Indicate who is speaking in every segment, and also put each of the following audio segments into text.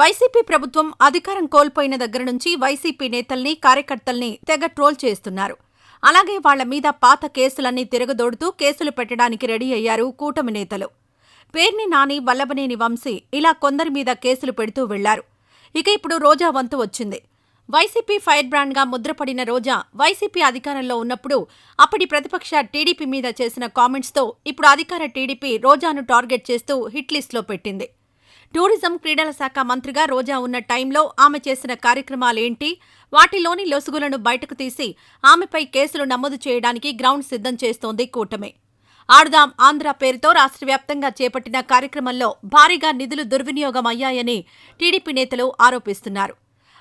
Speaker 1: YCP ప్రభుత్వం అధికారం కోల్పోయిన దగ్గర నుంచి వైసీపీ నేతల్ని కార్యకర్తల్ని తెగ ట్రోల్ చేస్తున్నారు. అలాగే వాళ్ళ మీద పాత కేసులన్నీ తిరగదోడుతూ కేసులు పెట్టడానికి రెడీ అయ్యారు కూటమి నేతలు. పేర్ని నాని వల్లభనేని వంశీ ఇలా కొందరి మీద కేసులు పెడుతూ వెళ్ళారు. ఇక ఇప్పుడు రోజా వంతు వచ్చింది. వైసీపీ ఫైర్ బ్రాండ్గా ముద్రపడిన రోజా వైసీపీ అధికారంలో ఉన్నప్పుడు అప్పటి ప్రతిపక్ష టీడీపీ మీద చేసిన కామెంట్స్తో ఇప్పుడు అధికార టీడీపీ రోజాను టార్గెట్ చేస్తూ హిట్ లిస్ట్లో పెట్టింది. టూరిజం క్రీడల శాఖ మంత్రిగా రోజా ఉన్న టైంలో ఆమె చేసిన కార్యక్రమాలేంటి? వాటిలోని లొసుగులను బయటకు తీసి ఆమెపై కేసులు నమోదు చేయడానికి గ్రౌండ్ సిద్ధం చేస్తోంది కూటమి. ఆడుదాం ఆంధ్ర పేరుతో రాష్ట్ర వ్యాప్తంగా చేపట్టిన కార్యక్రమంలో భారీగా నిధులు దుర్వినియోగం అయ్యాయని టీడీపీ నేతలు ఆరోపిస్తున్నారు.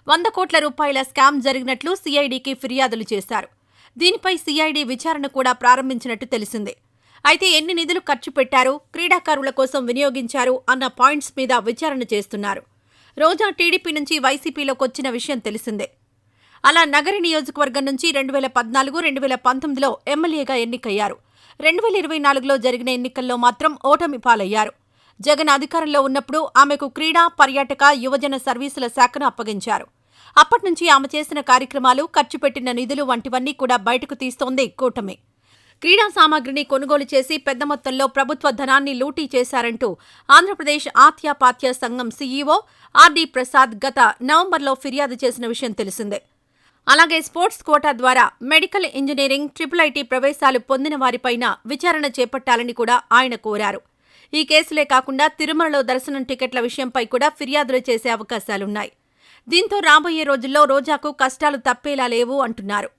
Speaker 1: వంద కోట్ల రూపాయల స్కామ్ జరిగినట్లు సీఐడీకి ఫిర్యాదులు చేశారు. దీనిపై సీఐడీ విచారణ కూడా ప్రారంభించినట్టు తెలిసింది. అయితే ఎన్ని నిధులు ఖర్చు పెట్టారు క్రీడాకారుల కోసం వినియోగించారు అన్న పాయింట్స్ మీద విచారణ చేస్తున్నారు. రోజా టీడీపీ నుంచి వైసీపీలోకి వచ్చిన విషయం తెలిసిందే. అలా నగరి నియోజకవర్గం నుంచి రెండు వేల పద్నాలుగు రెండు వేల పంతొమ్మిదిలో ఎమ్మెల్యేగా ఎన్నికయ్యారు. రెండు వేల ఇరవై నాలుగులో జరిగిన ఎన్నికల్లో మాత్రం ఓటమి పాలయ్యారు. జగన్ అధికారంలో ఉన్నప్పుడు ఆమెకు క్రీడా పర్యాటక యువజన సర్వీసుల శాఖను అప్పగించారు. అప్పటి నుంచి ఆమె చేసిన కార్యక్రమాలు ఖర్చు పెట్టిన నిధులు వంటివన్నీ కూడా బయటకు తీస్తోంది కూటమి. క్రీడా సామాగ్రిని కొనుగోలు చేసి పెద్ద మొత్తంలో ప్రభుత్వ ధనాన్ని లూటీ చేశారంటూ ఆంధ్రప్రదేశ్ ఆత్యాపాత్య సంఘం సీఈఓ ఆర్డీ ప్రసాద్ గత నవంబర్లో ఫిర్యాదు చేసిన విషయం తెలిసిందే. అలాగే స్పోర్ట్స్ కోటా ద్వారా మెడికల్ ఇంజనీరింగ్ ట్రిపుల్ ఐటీ ప్రవేశాలు పొందిన వారిపైన విచారణ చేపట్టాలని కూడా ఆయన కోరారు. ఈ కేసులే కాకుండా తిరుమలలో దర్శనం టికెట్ల విషయంపై కూడా ఫిర్యాదులు చేసే అవకాశాలున్నాయి. దీంతో రాబోయే రోజుల్లో రోజాకు కష్టాలు తప్పేలా లేవు అంటున్నారు.